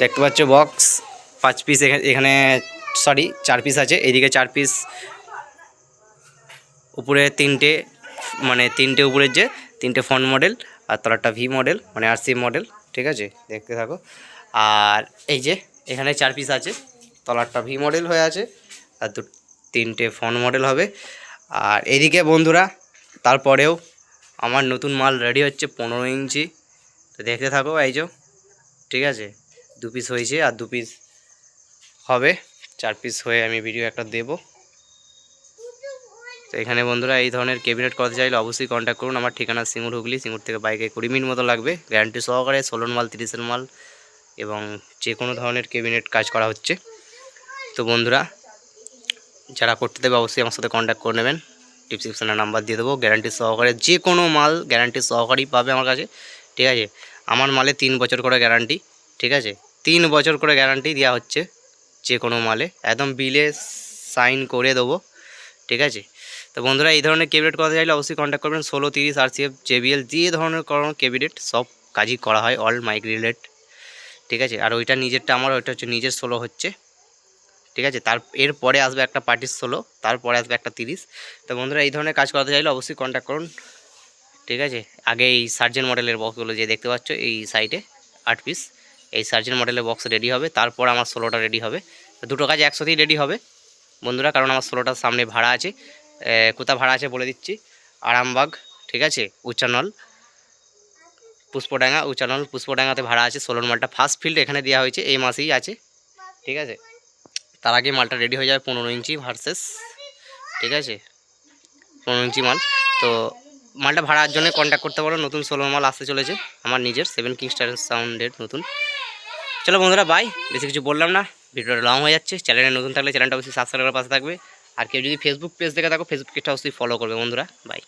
দেখতে পাচ্ছ বক্স পাঁচ পিস এখানে সরি চার পিস আছে, এইদিকে চার পিস উপরে তিনটে মানে তিনটে উপরের যে, তিনটে ফ্রন্ট মডেল আর তলারটা ভি মডেল মানে আর সি মডেল ঠিক আছে? দেখতে থাকো। আর এই যে, এখানে চার পিস আছে, তলারটা ভি মডেল হয়ে আছে, আর দু, তিনটে ফ্রন্ট মডেল হবে। আর এদিকে বন্ধুরা, তারপরেও আমার নতুন মাল রেডি হচ্ছে পনেরো ইঞ্চি। তো দেখতে থাকো, এই যে, ঠিক আছে? দু পিস হয়েছে আর দু পিস হবে। চার পিস হয়ে আমি ভিডিও একটা দেবো। তো এখানে বন্ধুরা এই ধরনের ক্যাবিনেট করতে চাইলে অবশ্যই কন্ট্যাক্ট করুন। আমার ঠিকানা সিঙ্গুর হুগলি সিঙ্গুর থেকে বাইকে কুড়ি মিনিট মতো লাগবে। গ্যারান্টি সহকারে ষোলোর মাল, তিরিশের মাল এবং যে কোনো ধরনের ক্যাবিনেট কাজ করা হচ্ছে। তো বন্ধুরা, যারা করতে দেবে অবশ্যই আমার সাথে কন্ট্যাক্ট করে নেবেন। ডিসক্রিপশানে নাম্বার দিয়ে দেবো। গ্যারান্টি সহকারে যে কোনো মাল গ্যারান্টি সহকারেই পাবে আমার কাছে। ঠিক আছে? আমার মালে তিন বছর করে গ্যারান্টি ঠিক আছে? তিন বছর করে গ্যারান্টি দেওয়া হচ্ছে যে কোনো মালে। একদম বিলে সাইন করে দেবো, ঠিক আছে? তো বন্ধুরা, এই ধরনের ক্যাবিনেট করতে চাইলে অবশ্যই কন্ট্যাক্ট করবেন ষোলো তিরিশ আর সিএফ জেবিএল যে ধরনের কোনো ক্যাবিনেট সব কাজই করা হয় অল মাইক রিলেট ঠিক আছে? আর ওইটা নিজেরটা আমার, ওইটা হচ্ছে নিজের ষোলো হচ্ছে, ঠিক আছে? তার, এরপরে আসবে একটা পার্টির ষোলো, তারপরে আসবে একটা তিরিশ। তো বন্ধুরা, এই ধরনের কাজ করতে চাইলে অবশ্যই কন্ট্যাক্ট করুন, ঠিক আছে? আগে এই সার্জেন মডেলের বক্সগুলো যে দেখতে পাচ্ছ, এই সাইডে আট পিস এই সার্জেন মডেলের বক্স রেডি হবে, তারপর আমার ষোলোটা রেডি হবে। দুটো কাজ একসাথেই রেডি হবে, বন্ধুরা, কারণ আমার ষোলোটার সামনে ভাড়া আছে কোথা ভাড়া আছে বলে দিচ্ছি। আরামবাগ, ঠিক আছে? উচ্চানল, পুষ্পডাঙ্গা, উচ্চানল, পুষ্পডাঙ্গাতে ভাড়া আছে ষোলোর মালটা ফার্স্ট ফিল্ড এখানে দেওয়া হয়েছে, এই মাসেই আছে, ঠিক আছে? তার আগে মালটা রেডি হয়ে যাবে পনেরো ইঞ্চি ভার্সেস ঠিক আছে? পনেরো ইঞ্চি মাল, তো মালটা ভাড়ার জন্য কন্ট্যাক্ট করতে পারো নতুন সোলো মাল আসতে চলেছে, আমার নিজের সেভেন কিং স্টার সাউন্ডের নতুন। চলো বন্ধুরা বাই বেশি কিছু বললাম না, ভিডিওটা লং হয়ে যাচ্ছে চ্যানেলে নতুন থাকলে চ্যানেলটা অবশ্যই সাবস্ক্রাইব করার পাশে থাকবে। আর কেউ যদি ফেসবুক পেজ দেখে থাকো ফেসবুক পেজটা অবশ্যই ফলো করবে বন্ধুরা বাই